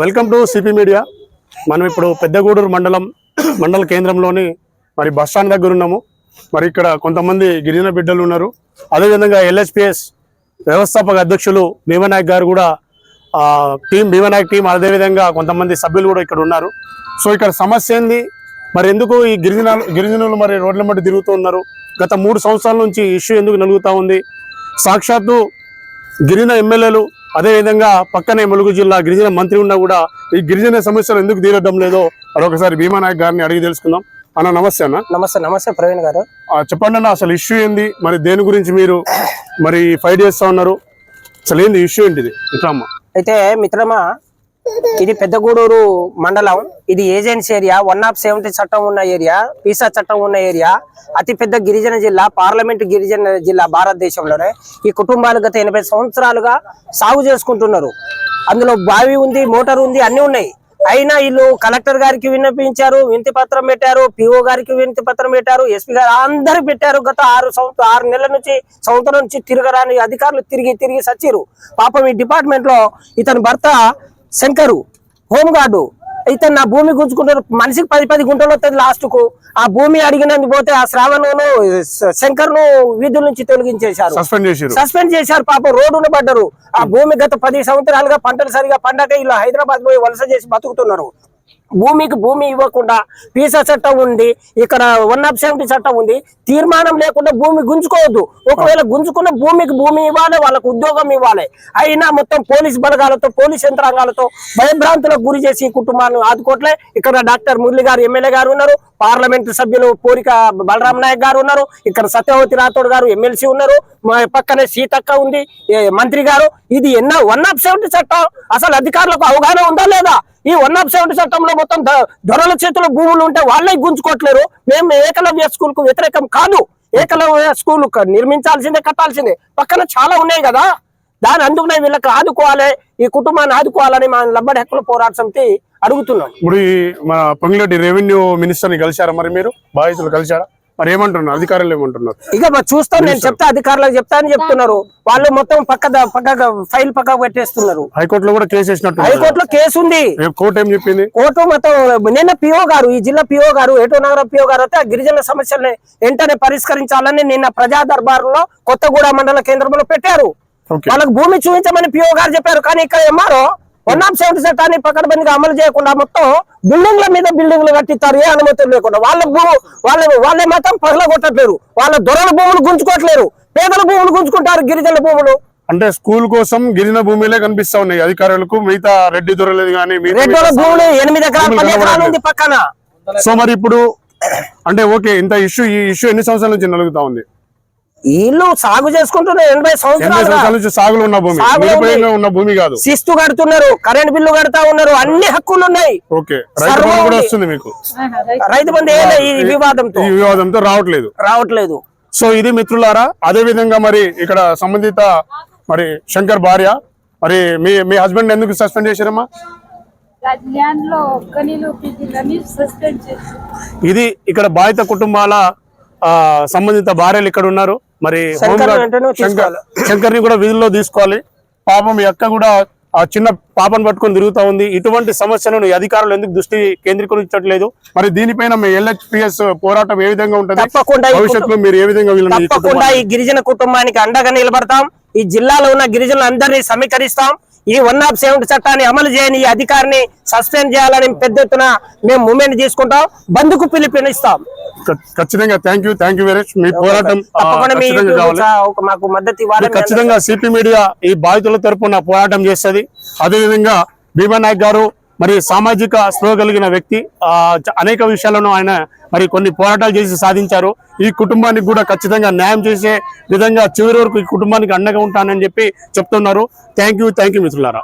Welcome to CP media. మనం ఇప్పుడు పెద్దగూడూరు మండలం మండల కేంద్రంలోని మరి బస్ స్టాండ్ దగ్గర ఉన్నాము. మరి ఇక్కడ కొంతమంది గిరిజన బిడ్డలు ఉన్నారు. అదేవిధంగా ఎల్హెచ్పిఎస్ వ్యవస్థాపక అధ్యక్షులు భీమనాయక్ గారు కూడా టీం భీమనాయక్ టీం అదేవిధంగా కొంతమంది సభ్యులు కూడా ఇక్కడ ఉన్నారు. సో ఇక్కడ సమస్య ఏంది? మరి ఎందుకు ఈ గిరిజన గిరిజనులు మరి రోడ్ల మట్టి తిరుగుతూ ఉన్నారు? గత మూడు సంవత్సరాల నుంచి ఇష్యూ ఎందుకు నలుగుతూ ఉంది? సాక్షాత్తు గిరిజన ఎమ్మెల్యేలు అదేవిధంగా పక్కనే ములుగు జిల్లా గిరిజన మంత్రి ఉన్నా కూడా ఈ గిరిజన సమస్యలు ఎందుకు తీరడం లేదో మరొకసారి భీమానాయక్ గారిని అడిగి తెలుసుకుందాం. అన్న నమస్తే అన్న. నమస్తే నమస్తే ప్రవీణ్ గారు. చెప్పండి అన్న అసలు ఇష్యూ ఏంది? మరి దేని గురించి మీరు మరి ఫైట్ చేస్తా ఉన్నారు? అసలు ఏంది ఇష్యూ ఏంటిది? అమ్మ అయితే మిత్రమా ఇది పెద్దగూడూరు మండలం. ఇది agency area. One of seventy చట్టం ఉన్న ఏరియా. పీసా చట్టం ఉన్న ఏరియా. అతి పెద్ద గిరిజన జిల్లా పార్లమెంట్ గిరిజన జిల్లా భారతదేశంలోనే. ఈ కుటుంబాలు గత ఎనభై సంవత్సరాలుగా సాగు చేసుకుంటున్నారు. అందులో బావి ఉంది మోటార్ ఉంది అన్ని ఉన్నాయి. అయినా వీళ్ళు కలెక్టర్ గారికి విన్నపించారు వినతి పత్రం పెట్టారు పిఓ గారికి వినతి పత్రం పెట్టారు ఎస్పీ గారు అందరు పెట్టారు. గత ఆరు సంవత్సరం ఆరు నెలల నుంచి సంవత్సరం నుంచి తిరగరాని అధికారులు తిరిగి తిరిగి సచ్చిరు పాపం ఈ డిపార్ట్మెంట్లో ఇతని భర్త శంకరు హోంగార్డు ఇతను నా భూమి గుంజుకుంటారు మనిషికి పది పది గుంటలు వస్తుంది లాస్ట్కు ఆ భూమి అడిగినందుకు పోతే ఆ శ్రావణును శంకర్ను వీధుల నుంచి తొలగించేశారు. సస్పెండ్ చేశారు. పాపం రోడ్డు ఉండబడ్డారు. ఆ భూమి గత పది సంవత్సరాలుగా పంటలు సరిగా పండక ఇలా హైదరాబాద్ పోయి వలస చేసి బతుకుతున్నారు. భూమికి భూమి ఇవ్వకుండా పీసా చట్టం ఉంది ఇక్కడ వన్ ఆఫ్ సెవెంటీ చట్టం ఉంది తీర్మానం లేకుండా భూమి గుంజుకోవద్దు. ఒకవేళ గుంజుకున్న భూమికి భూమి ఇవ్వాలి వాళ్ళకు ఉద్యోగం ఇవ్వాలి అయినా మొత్తం పోలీస్ బలగాలతో పోలీస్ యంత్రాంగాలతో భయభ్రాంతులకు గురి చేసి కుటుంబాలను కుటుంబాన్ని ఆదుకోవట్లే. ఇక్కడ డాక్టర్ మురళి గారు ఎమ్మెల్యే గారు ఉన్నారు పార్లమెంట్ సభ్యులు పోరిక బలరాం నాయక్ గారు ఉన్నారు ఇక్కడ సత్యవతి రాథోడ్ గారు ఎమ్మెల్సీ ఉన్నారు మా పక్కనే సీతక్క ఉంది మంత్రి గారు. ఇది ఎన్నో వన్ ఆఫ్ సెవెంటీ చట్టం అసలు అధికారులకు అవగాహన ఉందా లేదా? ఈ వన్ ఆఫ్ సెవెంటీ చట్టంలో మొత్తం ద- దొరల భూములు ఉంటే వాళ్ళే గుంజుకోవట్లేరు మేము ఏకలవ్య స్కూల్కు వ్యతిరేకం కాదు. ఏకలవ్య స్కూల్ నిర్మించాల్సిందే కట్టాల్సిందే. పక్కన చాలా ఉన్నాయి కదా. దాని అందుకునే వీళ్ళకి ఆదుకోవాలి ఈ కుటుంబాన్ని ఆదుకోవాలని మా లబ్బడి హక్కుల పోరాట సమితి అడుగుతున్నాం ఇప్పుడు ఈ మన పొంగిరెడ్డి రెవెన్యూ మినిస్టర్ని కలిశారా మరి మీరు? బాధితులు కలిశారా? మరి ఏమంటున్నారు? అధికారులు ఏమంటున్నారు? ఇక చూస్తాను నేను చెప్తా అధికారులకు చెప్తా అని చెప్తున్నారు. వాళ్ళు మొత్తం పక్క పక్క ఫైల్ పక్క పెట్టేస్తున్నారు. హైకోర్టులో కూడా కేసు వేసినట్టు హైకోర్టులో కేసు ఉంది. కోర్టు ఏం చెప్పింది? కోర్టు మొత్తం నిన్న పిఓ గారు ఈ జిల్లా పిఓ గారు ఏటో నగర పిఓ గారు అయితే గిరిజన సమస్యల్ని వెంటనే పరిష్కరించాలని నిన్న ప్రజా దర్బారులో కొత్తగూడ మండల కేంద్రంలో పెట్టారు. వాళ్ళకి భూమి చూపించమని పిఓ గారు చెప్పారు. కానీ ఇక్కడ ఎంఆర్ఓ వన్ ఆఫ్ సెవెంటీ చట్టాన్ని పకడ్బందీగా అమలు చేయకుండా మొత్తం బిల్డింగ్ల మీద బిల్డింగ్లు కట్టిస్తారు ఏ అనుమతులు లేకుండా. వాళ్ళ భూ వాళ్ళ వాళ్ళే మాత్రం పగలగొట్టట్లేరు వాళ్ళ దొరల భూములు గుంజుకోవట్లేరు పేదల భూములు గుంజుకుంటారు గిరిజన భూములు. అంటే స్కూల్ కోసం గిరిజన భూమిలే కనిపిస్తా ఉన్నాయి. అధికారులకు మిగతా రెడ్డి దొరలేదు కానీ రెడ్డోల భూములు ఎనిమిది ఎకరాలు పది. ఉంది పక్కన. సో మరి ఇప్పుడు అంటే ఓకే ఇంత ఇష్యూ ఈ ఇష్యూ ఎన్ని సంవత్సరాల నుంచి నలుగుతా ఉంది? వీళ్ళు సాగు చేసుకుంటున్న ఎనభై సంవత్సరాలు సాగులో ఉన్న భూమి. ఉన్న భూమి కాదు. శిస్తు కడుతున్నారు కరెంట్ బిల్లు కడతా ఉన్నారు అన్ని హక్కులు ఉన్నాయి. వస్తుంది మీకు. రైతు బంధు ఈ వివాదంతో. ఈ వివాదంతో రావట్లేదు. రావట్లేదు. సో ఇది మిత్రులారా అదే విధంగా మరి ఇక్కడ సంబంధిత మరి శంకర్ భార్య మరి మీ మీ హస్బెండ్ ఎందుకు సస్పెండ్ చేశారమ్మా? ఇది ఇక్కడ బాధిత కుటుంబాల ఆ, సంబంధిత భార్యలు ఇక్కడ ఉన్నారు. మరి శంకర్ శంకర్ని కూడా విధుల్లో తీసుకోవాలి. పాపం ఈ అక్క కూడా ఆ చిన్న పాపను పట్టుకొని తిరుగుతా ఉంది. ఇటువంటి సమస్యలను అధికారులు ఎందుకు దృష్టి కేంద్రీకరించట్లేదు? మరి దీనిపైన మీ ఎల్హెచ్పిఎస్ పోరాటం ఏ విధంగా ఉంటుంది? తప్పకుండా భవిష్యత్తులో మీరు ఏ విధంగా తప్పకుండా ఈ గిరిజన కుటుంబానికి అండగా నిలబడతాం. ఈ జిల్లాలో ఉన్న గిరిజనులందరినీ సమీకరిస్తాం. ఈ వన్ ఆఫ్ సెవెంటీ చట్టాన్ని అమలు చేయని ఈ అధికారిని సస్పెండ్ చేయాలని పెద్ద ఎత్తున మేము మూమెంట్ తీసుకుంటాం. బంధుకు పిలుపునిస్తాం. ఖచ్చితంగా thank you thank you very much. మీ పోరాటం మాకు మద్దతు ఖచ్చితంగా సిపి మీడియా ఈ బాధితుల తరపున పోరాటం చేస్తుంది. అదేవిధంగా భీమా నాయక్ గారు మరి సామాజిక స్పృహ కలిగిన వ్యక్తి అనేక విషయాలను ఆయన మరి కొన్ని పోరాటాలు చేసి సాధించారు. ఈ కుటుంబానికి కూడా ఖచ్చితంగా న్యాయం చేసే విధంగా చివరి వరకు ఈ కుటుంబానికి అండగా ఉంటానని చెప్పి చెప్తున్నారు. థ్యాంక్ యూ థ్యాంక్ యూ మిత్రులారా.